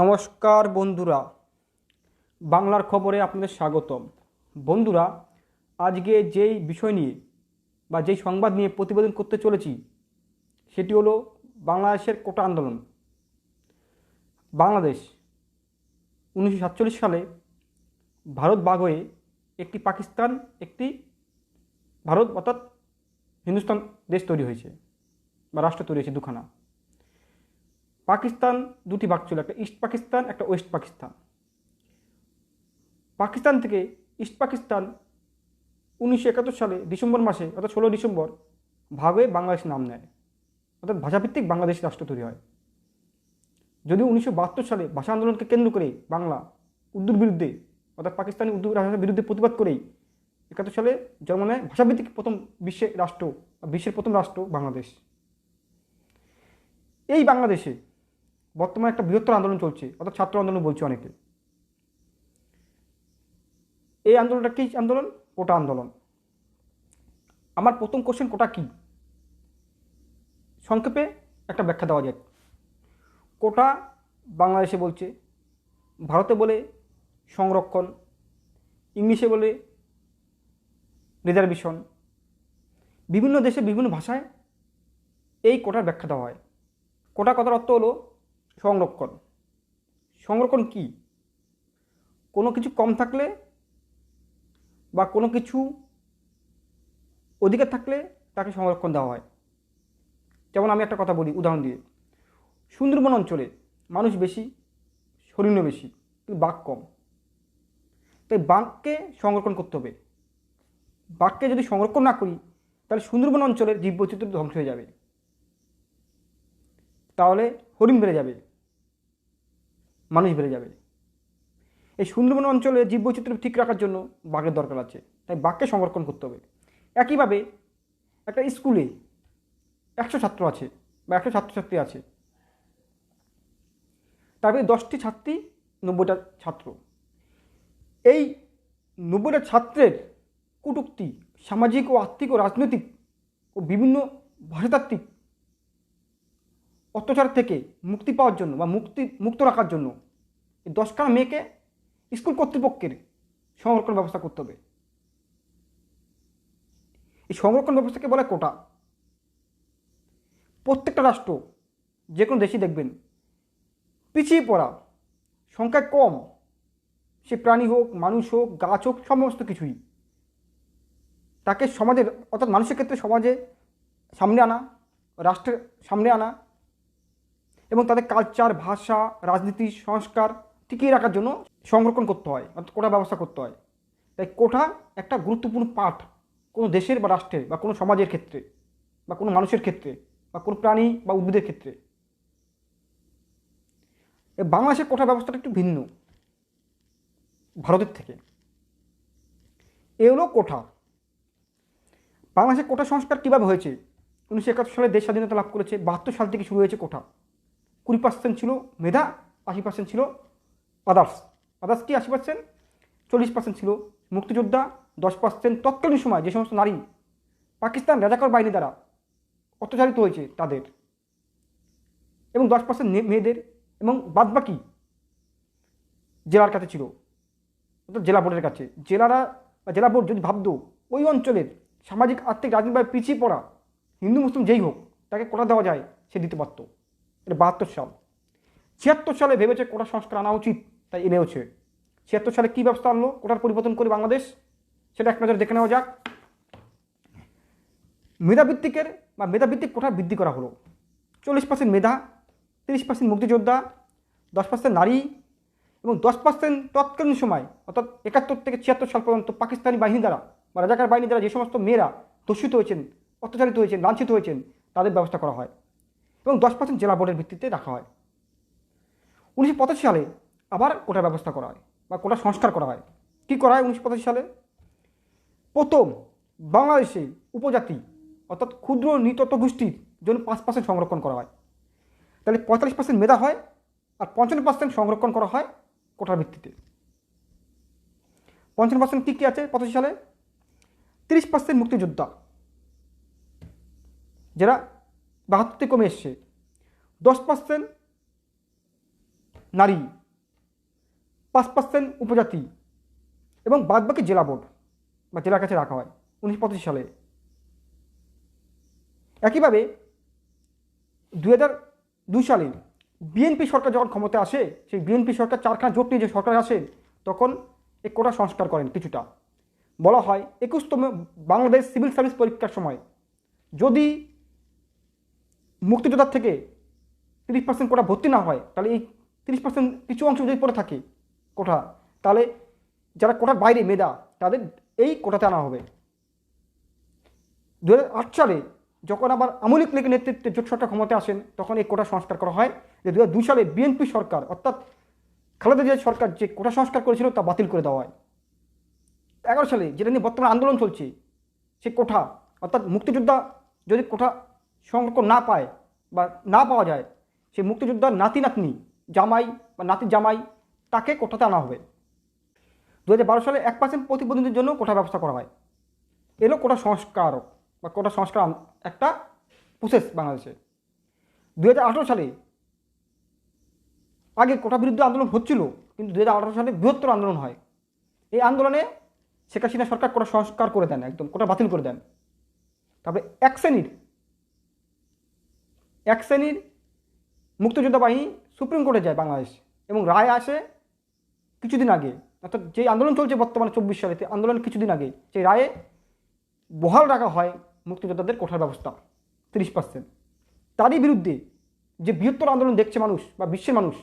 নমস্কার বন্ধুরা, বাংলার খবরে আপনাদের স্বাগতম। বন্ধুরা, আজকে যেই বিষয় নিয়ে বা যেই সংবাদ নিয়ে প্রতিবেদন করতে চলেছি, সেটি হলো বাংলাদেশের কোটা আন্দোলন। বাংলাদেশ, উনিশশো সাতচল্লিশ সালে ভারত ভাগ হয়ে একটি পাকিস্তান, একটি ভারত অর্থাৎ হিন্দুস্তান দেশ তৈরি হয়েছে বা রাষ্ট্র তৈরি হয়েছে দুখানা। পাকিস্তান দুটি ভাগ ছিল, একটা ইস্ট পাকিস্তান, একটা ওয়েস্ট পাকিস্তান। পাকিস্তান থেকে ইস্ট পাকিস্তান উনিশশো একাত্তর সালে ডিসেম্বর মাসে, অর্থাৎ ষোলো ডিসেম্বর, ভাগ হয়ে বাংলাদেশ নাম নেয়। অর্থাৎ ভাষাভিত্তিক বাংলাদেশ রাষ্ট্র তৈরি হয়। যদিও উনিশশো সালে ভাষা আন্দোলনকে কেন্দ্র করে বাংলা উর্দুর বিরুদ্ধে, অর্থাৎ পাকিস্তানি উর্দু ভাষার বিরুদ্ধে প্রতিবাদ করেই একাত্তর সালে জন্ম নেয় ভাষাভিত্তিক প্রথম বিশ্বের রাষ্ট্র বিশ্বের প্রথম রাষ্ট্র বাংলাদেশ। এই বাংলাদেশে বর্তমানে একটা বৃহত্তর আন্দোলন চলছে, অর্থাৎ ছাত্র আন্দোলন বলছে অনেকে। এই আন্দোলনটা কী আন্দোলন? কোটা আন্দোলন। আমার প্রথম কোশ্চেন কোটা কী? সংক্ষেপে একটা ব্যাখ্যা দেওয়া যায় কোটা বাংলাদেশে বলছে, ভারতে বলে সংরক্ষণ, ইংলিশে বলে রিজার্ভেশন। বিভিন্ন দেশে বিভিন্ন ভাষায় এই কোটার ব্যাখ্যা দেওয়া হয়। কোটা কথার অর্থ হলো সংরক্ষণ। সংরক্ষণ কি? কোনো কিছু কম থাকলে বা কোনো কিছু অধিকার থাকলে তাকে সংরক্ষণ দেওয়া হয়। যেমন আমি একটা কথা বলি, উদাহরণ দিয়ে। সুন্দরবন অঞ্চলে মানুষ বেশি হরিণ বেশি, কিন্তু বাঘ কম। তাই বাঘকে সংরক্ষণ করতে হবে। বাঘকে যদি সংরক্ষণ না করি, তাহলে সুন্দরবন অঞ্চলের জীববৈচিত্র্য ধ্বংস হয়ে যাবে। তাহলে হরিণ বেড়ে যাবে, মানুষ বেড়ে যাবে। এই সুন্দরবন অঞ্চলে জীববৈচিত্র্য ঠিক রাখার জন্য বাঘের দরকার আছে, তাই বাঘকে সংরক্ষণ করতে হবে। একইভাবে একটা স্কুলে একশো ছাত্র আছে বা একশো ছাত্রছাত্রী আছে তারপরে দশটি ছাত্রী, নব্বইটা ছাত্র। এই নব্বইটা ছাত্রের কটূক্তি, সামাজিক ও আর্থিক ও রাজনৈতিক ও বিভিন্ন ভাষাতাত্ত্বিক অত্যাচার থেকে মুক্তি পাওয়ার জন্য বা মুক্তি, মুক্ত রাখার জন্য এই দশখানা মেয়েকে স্কুল কর্তৃপক্ষের সংরক্ষণ ব্যবস্থা করতে হবে। এই সংরক্ষণ ব্যবস্থাকে বলে কোটা। প্রত্যেকটা রাষ্ট্র যে কোনো দেশই দেখবেন, পিছিয়ে পড়া, সংখ্যায় কম, সে প্রাণী হোক, মানুষ হোক, গাছ হোক, সমস্ত কিছুই। তাকে সমাজের, অর্থাৎ মানুষের ক্ষেত্রে সমাজে সামনে আনা, রাষ্ট্রের সামনে আনা এবং তাদের কালচার ভাষা, রাজনীতি, সংস্কার টিকিয়ে রাখার জন্য সংরক্ষণ করতে হয়, অর্থাৎ কোটা ব্যবস্থা করতে হয়। তাই কোটা একটা গুরুত্বপূর্ণ পাঠ কোনো দেশের বা রাষ্ট্রের বা কোনো সমাজের ক্ষেত্রে বা কোনো মানুষের ক্ষেত্রে বা কোনো প্রাণী বা উদ্ভিদের ক্ষেত্রে। বাংলাদেশের কোটা ব্যবস্থাটা একটু ভিন্ন, ভারতের থেকে। এ হলো কোঠা। বাংলাদেশের কোটা সংস্কার কীভাবে হয়েছে? উনিশশো একাত্তর সালে দেশ স্বাধীনতা লাভ করেছে, বাহাত্তর সাল থেকে শুরু হয়েছে কোঠা। কুড়ি পার্সেন্ট ছিল মেধা, আশি পার্সেন্ট ছিল আদার্স আদার্স কি আশি পার্সেন্ট চল্লিশ পার্সেন্ট ছিল মুক্তিযোদ্ধা, দশ পার্সেন্ট তৎকালীন সময় যে সমস্ত নারী পাকিস্তান রাজাকর বাহিনী দ্বারা অত্যাচারিত হয়েছে তাদের। এবং দশ পার্সেন্ট মেয়েদের এবং বাদবাকি জেলার কাছে ছিল, অর্থাৎ জেলা বোর্ডের কাছে। জেলারা বা জেলা বোর্ড যদি ভাবতো ওই অঞ্চলের সামাজিক, আর্থিক রাজনীতিভাবে পিছিয়ে পড়া হিন্দু, মুসলিম যেই হোক, তাকে কোটা দেওয়া যায়, সে দিতে পারতো। এটা বাহাত্তর সাল। ছিয়াত্তর সালে ভেবেছে কোটা সংস্কার আনা উচিত, তাই এনেওছে ছিয়াত্তর সালে কী ব্যবস্থা আনলো? কোটার পরিবর্তন করে বাংলাদেশ? সেটা এক নজরে দেখে নেওয়া যাক। মেধাভিত্তিকের বা মেধাভিত্তিক কোটা বৃদ্ধি করা হলো। চল্লিশ পার্সেন্ট মেধা, তিরিশ পার্সেন্ট মুক্তিযোদ্ধা, দশ পার্সেন্ট নারী এবং দশ পার্সেন্ট তৎকালীন সময়, অর্থাৎ একাত্তর থেকে ছিয়াত্তর সাল পর্যন্ত পাকিস্তানি বাহিনী দ্বারা বা রাজাকার বাহিনী দ্বারা যে সমস্ত মেয়েরা দূষিত হয়েছেন, অত্যাচারিত হয়েছেন, লাঞ্ছিত হয়েছেন, তাদের ব্যবস্থা করা হয়। এবং দশ পার্সেন্ট জেলা বোর্ডের ভিত্তিতে রাখা হয়। উনিশশো পঁচাশি সালে আবার কোটা ব্যবস্থা করা হয় বা কোটা সংস্কার করা হয়। কী করা হয় উনিশশো পঁচাশি সালে? প্রথম বাংলাদেশে উপজাতি অর্থাৎ ক্ষুদ্র নৃতত্ব গোষ্ঠীর জন্য পাঁচ পার্সেন্ট সংরক্ষণ করা হয়। তাহলে পঁয়তাল্লিশ পার্সেন্ট মেধা হয় আর পঞ্চান্ন পার্সেন্ট সংরক্ষণ করা হয় কোটার ভিত্তিতে। পঞ্চান্ন পার্সেন্ট কী কী আছে পঁচাশি সালে? তিরিশ পার্সেন্ট মুক্তিযোদ্ধা। যারা বাহাত্তর থেকে কমে এসছে। দশ পার্সেন্ট নারী, পাঁচ পার্সেন্ট উপজাতি এবং বাদবাকি জেলা বোর্ড বা জেলার কাছে রাখা হয় উনিশশো পঁচাশি সালে। একইভাবে দু হাজার দুই সালে বিএনপি সরকার যখন ক্ষমতায় আসে, সেই বিএনপি সরকার চারখানা জোট নিয়ে যে সরকার আসে, তখন এক কোটা সংস্কার করেন কিছুটা। বলা হয় একুশতম বাংলাদেশ সিভিল সার্ভিস পরীক্ষার সময়। যদি মুক্তিযোদ্ধার থেকে তিরিশ পার্সেন্ট কোটা ভর্তি না হয়, তাহলে এই তিরিশ পার্সেন্ট কিছু অংশ যদি পড়ে থাকে কোটা তাহলে যারা কোটার বাইরে মেধা, তাদের এই কোটাতে আনা হবে। দুহাজার আট সালে যখন আবার আমলিক লীগের নেতৃত্বে জোট সরকার ক্ষমতায় আসেন, তখন এই কোটা সংস্কার করা হয়। যে দু সালে বিএনপি সরকার, অর্থাৎ খালেদা জিয়া সরকার যে কোটা সংস্কার করেছিল, তা বাতিল করে দেওয়া হয়। এগারো সালে যেটা নিয়ে বর্তমানে আন্দোলন চলছে, সে কোঠা, অর্থাৎ মুক্তিযোদ্ধা যদি কোঠা সংরক্ষণ না পায় বা না পাওয়া যায় সে মুক্তিযোদ্ধার নাতি নাতনি, জামাই বা নাতি জামাই তাকে কোঠাতে আনা হবে। দু হাজার বারো সালে এক পার্সেন্ট প্রতিবন্ধীদের জন্য কোঠা ব্যবস্থা করা হয়। এলো কোটা সংস্কার বা কোটা সংস্কার একটা প্রসেস বাংলাদেশে। দু হাজার আঠেরো সালে আগে কোটা বিরুদ্ধে আন্দোলন হচ্ছিল, কিন্তু দু হাজার আঠেরো সালে বৃহত্তর আন্দোলন হয়। এই আন্দোলনে শেখ হাসিনা সরকার কোটা সংস্কার করে দেন, একদম কোটা বাতিল করে দেন। তারপরে এক শ্রেণির এক শ্রেণির মুক্তিযোদ্ধা বাহিনী সুপ্রিম কোর্টে যায় বাংলাদেশ এবং রায় আসে কিছুদিন আগে। অর্থাৎ যে আন্দোলন চলছে বর্তমানে চব্বিশ সালেতে, আন্দোলন কিছুদিন আগে, সেই রায়ে বহাল রাখা হয় মুক্তিযোদ্ধাদের কোঠার ব্যবস্থা, তিরিশ পার্সেন্ট তারই বিরুদ্ধে যে বৃহত্তর আন্দোলন দেখছে মানুষ বা বিশ্বের মানুষ,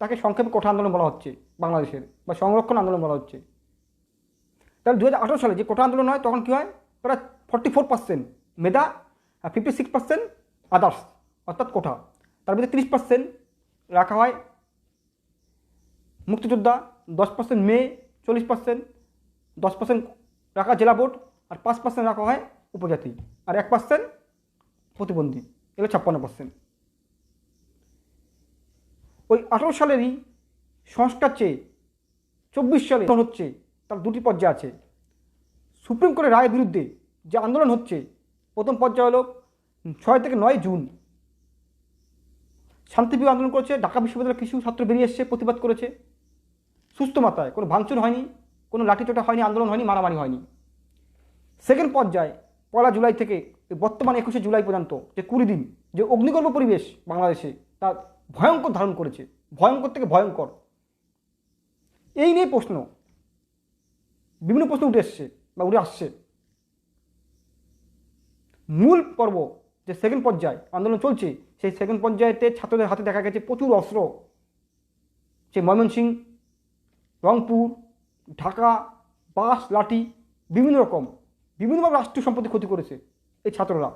তাকে সংক্ষেপে কোঠা আন্দোলন বলা হচ্ছে বাংলাদেশের, বা সংরক্ষণ আন্দোলন বলা হচ্ছে। তাহলে দু হাজার আঠেরো সালে যে কোটা আন্দোলন হয়, তখন কী হয়? প্রায় ফর্টি ফোর পার্সেন্ট মেধা আর ফিফটি সিক্স পার্সেন্ট আদার্স অর্থাৎ কোঠা। তার মধ্যে তিরিশ পার্সেন্ট রাখা হয় মুক্তিযোদ্ধা, দশ পার্সেন্ট মেয়ে, চল্লিশ পার্সেন্ট দশ পার্সেন্ট রাখা জেলা বোর্ড আর পাঁচ পার্সেন্ট রাখা হয় উপজাতি আর এক পার্সেন্ট প্রতিবন্ধী। এগুলো ছাপ্পান্ন পার্সেন্ট ওই আঠারো সালেরই সংস্কার চেয়ে চব্বিশ সালে হচ্ছে, তার দুটি পর্যায়ে আছে। সুপ্রিম কোর্টের রায়ের বিরুদ্ধে যে আন্দোলন হচ্ছে, প্রথম পর্যায়ে হলো ছয় থেকে নয় জুন শান্তিপ্রিয় আন্দোলন করেছে, ঢাকা বিশ্ববিদ্যালয়ের কিছু ছাত্র বেরিয়ে এসছে, প্রতিবাদ করেছে। সুস্থ মাত্রায় কোনো ভাঙচুর হয়নি, কোনো লাঠিচোটা হয়নি, আন্দোলন হয়নি, মারামারি হয়নি। সেকেন্ড পর্যায়ে, পয়লা জুলাই থেকে, বর্তমানে একুশে জুলাই পর্যন্ত যে কুড়ি দিন, যে অগ্নিগর্ভ পরিবেশ বাংলাদেশে, তা ভয়ঙ্কর ধারণ করেছে। ভয়ঙ্কর থেকে ভয়ঙ্কর। এই নিয়ে প্রশ্ন। বিভিন্ন প্রশ্ন উঠে এসছে বা উঠে আসছে। মূল পর্ব যে সেকেন্ড পর্যায় আন্দোলন চলছে, সেই সেকেন্ড পর্যায়েতে ছাত্রদের হাতে দেখা গেছে প্রচুর অস্ত্র। সে ময়মনসিং, রংপুর, ঢাকা, বাস, লাঠি, বিভিন্ন রকম বিভিন্নভাবে রাষ্ট্রীয় সম্পত্তি ক্ষতি করেছে এই ছাত্ররা।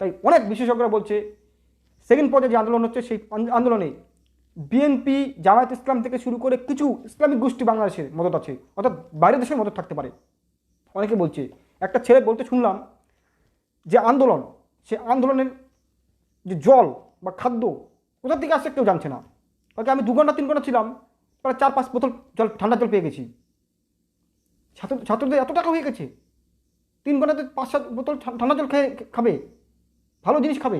তাই অনেক বিশেষজ্ঞরা বলছে সেকেন্ড পর্যায়ে যে আন্দোলন হচ্ছে, সেই আন্দোলনে বিএনপি জামায়াত ইসলাম থেকে শুরু করে কিছু ইসলামিক গোষ্ঠী বাংলাদেশের মদত আছে, অর্থাৎ বাইরের দেশের মদত থাকতে পারে। অনেকে বলছে, একটা ছেলে বলতে শুনলাম যে আন্দোলন সে আন্দোলনের যে জল বা খাদ্য কোথা থেকে আসছে কেউ জানছে না। কারণ আমি দু ঘণ্টা, তিন ঘণ্টা ছিলাম, প্রায় চার, পাঁচ বোতল জল, ঠান্ডা জল পেয়ে গেছি। ছাত্র, ছাত্রদের এত টাকা হয়ে গেছে। তিন ঘন্টাতে পাঁচ, সাত বোতল ঠান্ডা জল খেয়ে খাবে, ভালো জিনিস খাবে।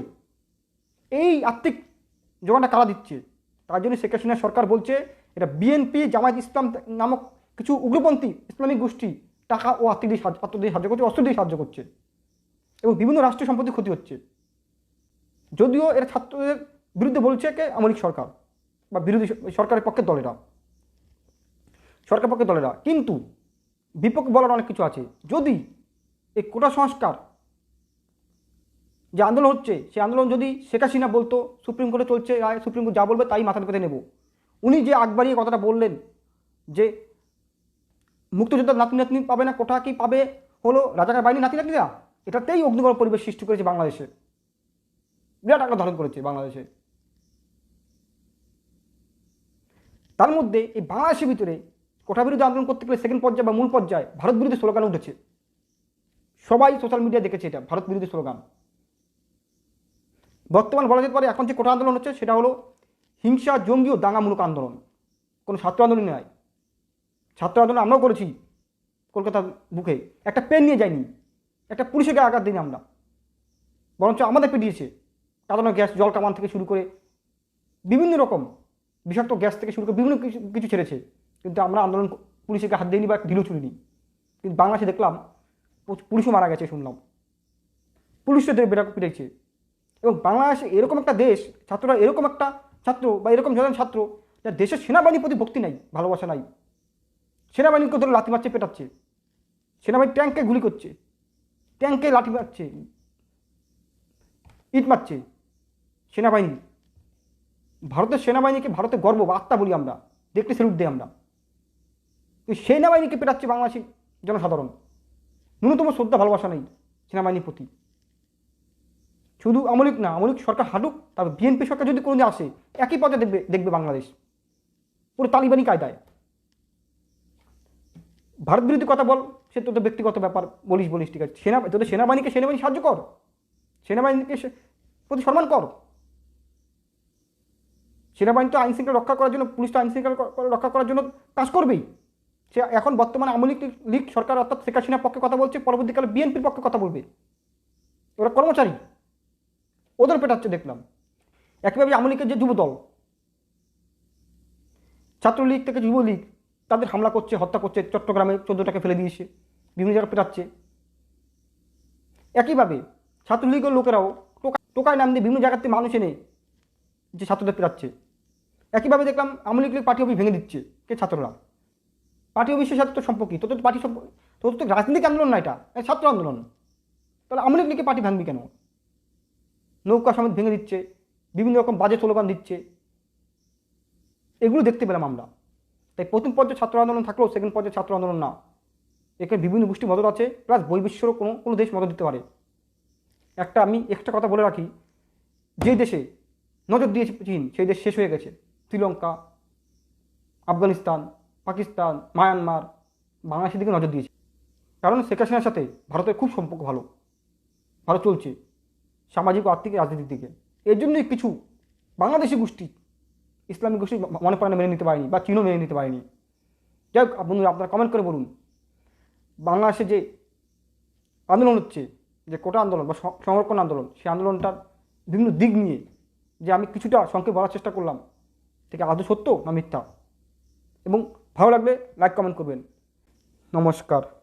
এই আর্থিক যোগানটা কারা দিচ্ছে? তার জন্য শেখ হাসিনা সরকার বলছে, এটা বিএনপি জামায়াত ইসলাম নামক কিছু উগ্রপন্থী ইসলামিক গোষ্ঠী টাকা ও আর্থিক দিয়ে সাহায্য দিয়ে সাহায্য করছে, অস্ত্র দিয়ে সাহায্য করছে। এবং বিভিন্ন রাষ্ট্রীয় সম্পত্তি ক্ষতি হচ্ছে। যদিও এরা ছাত্রদের বিরুদ্ধে বলছে কে আমলিক সরকার বা বিরোধী সরকারের পক্ষে দলেরা। সরকার পক্ষে দলেরা। কিন্তু বিপক্ষে বলার অনেক কিছু আছে। যদি এই কোটা সংস্কার যে আন্দোলন হচ্ছে, সেই আন্দোলন যদি শেখ হাসিনা বলতো, সুপ্রিম কোর্টে চলছে রায় সুপ্রিম কোর্ট যা বলবে তাই মাথার পেতে নেব। উনি যে আগবাড়িয়ে কথাটা বললেন যে মুক্তিযোদ্ধার নাতি নাতনি পাবে না, কোটা কি পাবে? হলো রাজাকার বাহিনী নাতি নাতনিরা এটাতেই অগ্নিগর পরিবেশ সৃষ্টি করেছে বাংলাদেশে। বিরাট আকার ধারণ করেছে বাংলাদেশে। তার মধ্যে এই বাংলাদেশের ভিতরে কোটা বিরুদ্ধে আন্দোলন করতে গেলে সেকেন্ড পর্যায়ে বা মূল পর্যায়ে ভারত বিরোধী স্লোগান উঠেছে। সবাই সোশ্যাল মিডিয়া দেখেছে এটা, ভারত বিরোধী স্লোগান। বর্তমান বলা যেতে পারে এখন যে কোটা আন্দোলন হচ্ছে, সেটা হলো হিংসা, জঙ্গি ও দাঙ্গামূলক আন্দোলন। কোনো ছাত্র আন্দোলন নয় ছাত্র আন্দোলন আমরাও করেছি কলকাতার বুকে। একটা পেন নিয়ে যাইনি। একটা পুলিশের গায়ে আঘাত দিইনি আমরা। বরঞ্চ আমাদের পেটিয়েছে কাঁদানো গ্যাস, জল কামান থেকে শুরু করে বিভিন্ন রকম বিষাক্ত গ্যাস থেকে শুরু করে বিভিন্ন কিছু কিছু ছেড়েছে। কিন্তু আমরা আন্দোলন পুলিশকে হাত দিইনি বা ঢিলও ছুড়িনি। কিন্তু বাংলাদেশে দেখলাম পুলিশও মারা গেছে শুনলাম। পুলিশদের বেড়া পিটেছে এবং বাংলাদেশ এরকম একটা দেশ, ছাত্ররা এরকম একটা ছাত্র বা এরকম জনের ছাত্র, যার দেশের সেনাবাহিনীর প্রতি ভক্তি নাই, ভালোবাসা নাই। সেনাবাহিনীকে ধরে লাথি মারছে, পেটাচ্ছে। সেনাবাহিনী ট্যাঙ্কে গুলি করছে। ট্যাঙ্কে লাঠি মারছে। ইট মারছে। সেনাবাহিনী। ভারতের সেনাবাহিনীকে ভারতের গর্ব বা আত্মা বলি আমরা। দেখতে স্যালুট দিই আমরা। এই সেনাবাহিনীকে পেটাচ্ছে বাংলাদেশি জনসাধারণ। ন্যূনতম শ্রদ্ধা, ভালোবাসা নেই সেনাবাহিনীর প্রতি। শুধু আমলিক না, আমলিক সরকার হাঁটুক, তারপর বিএনপি সরকার যদি কোনোদিন আসে, একই পথে দেখবে দেখবে বাংলাদেশ। পুরো তালিবানি কায়দায়। ভারত বিরোধী কথা বল সে তোদের ব্যক্তিগত ব্যাপার বলিস বলিস, ঠিক আছে। সেনা তোদের সেনাবাহিনীকে সেনাবাহিনী সাহায্য কর। সেনাবাহিনীকে প্রতি সম্মান কর। সেনাবাহিনী তো আইন শৃঙ্খলা রক্ষা করার জন্য পুলিশ তো আইন শৃঙ্খলা ক- ক- রক্ষা করার জন্য কাজ করবেই। সে এখন বর্তমানে আওয়ামী লীগ লীগ সরকার অর্থাৎ শেখ হাসিনার পক্ষে কথা বলছে, পরবর্তীকালে বিএনপির পক্ষে কথা বলবে। ওরা কর্মচারী। ওদের পেটাচ্ছে, দেখলাম। একইভাবে আওয়ামী লীগের যে যুবদল, ছাত্রলীগ থেকে যুবলীগ, তাদের হামলা করছে, হত্যা করছে, চট্টগ্রামে চোদ্দোটাকে ফেলে দিয়েছে। বিভিন্ন জায়গায় পেটাচ্ছে। একইভাবে ছাত্রলীগের লোকেরাও টোকা টোকায় নাম দিয়ে বিভিন্ন জায়গাতে মানুষ এনে যে ছাত্রদের পেরাচ্ছে একইভাবে দেখলাম আওয়ামী লীগ পার্টি অফিস ভেঙে দিচ্ছে কে ছাত্ররা। পার্টি অফিসের সাথে তো সম্পর্ক তোদের তো পার্টি সম্পর্ক তোদের তো রাজনৈতিক আন্দোলন না এটা ছাত্র আন্দোলন। তাহলে আওয়ামী লীগ পার্টি ভাঙবি কেন? নৌকা সমেত ভেঙে দিচ্ছে, বিভিন্ন রকম বাজে স্লোগান দিচ্ছে। এগুলো দেখতে পেলাম আমরা। তাই প্রথম পর্যায়ে ছাত্র আন্দোলন থাকলেও সেকেন্ড পর্যায়ে ছাত্র আন্দোলন না। এখানে বিভিন্ন গোষ্ঠী মদত আছে প্লাস বৈবিশ্বরও কোনো কোনো দেশ মদত দিতে পারে। একটা আমি একটা কথা বলে রাখি, যে দেশে নজর দিয়েছে চীন, সেই দেশ শেষ হয়ে গেছে। শ্রীলঙ্কা, আফগানিস্তান, পাকিস্তান, মায়ানমার, বাংলাদেশের দিকে নজর দিয়েছে। কারণ শেখ হাসিনার সাথে ভারতের খুব সম্পর্ক ভালো। ভালো চলছে সামাজিক ও আর্থিক রাজনীতির দিকে। এর জন্যই কিছু বাংলাদেশি গোষ্ঠী ইসলামিক গোষ্ঠী মনে প্রাণে মেনে নিতে পারেনি বা চীনও মেনে নিতে পারেনি। যাই হোক বন্ধুরা, আপনারা কমেন্ট করে বলুন। বাংলাদেশে যে আন্দোলন হচ্ছে, যে কোটা আন্দোলন বা সংরক্ষণ আন্দোলন, সেই আন্দোলনটার বিভিন্ন দিক নিয়ে যে আমি কিছুটা সংক্ষেপ বলার চেষ্টা করলাম থেকে আদৌ সত্য না মিথ্যা? এবং ভালো লাগলে লাইক কমেন্ট করবেন। নমস্কার।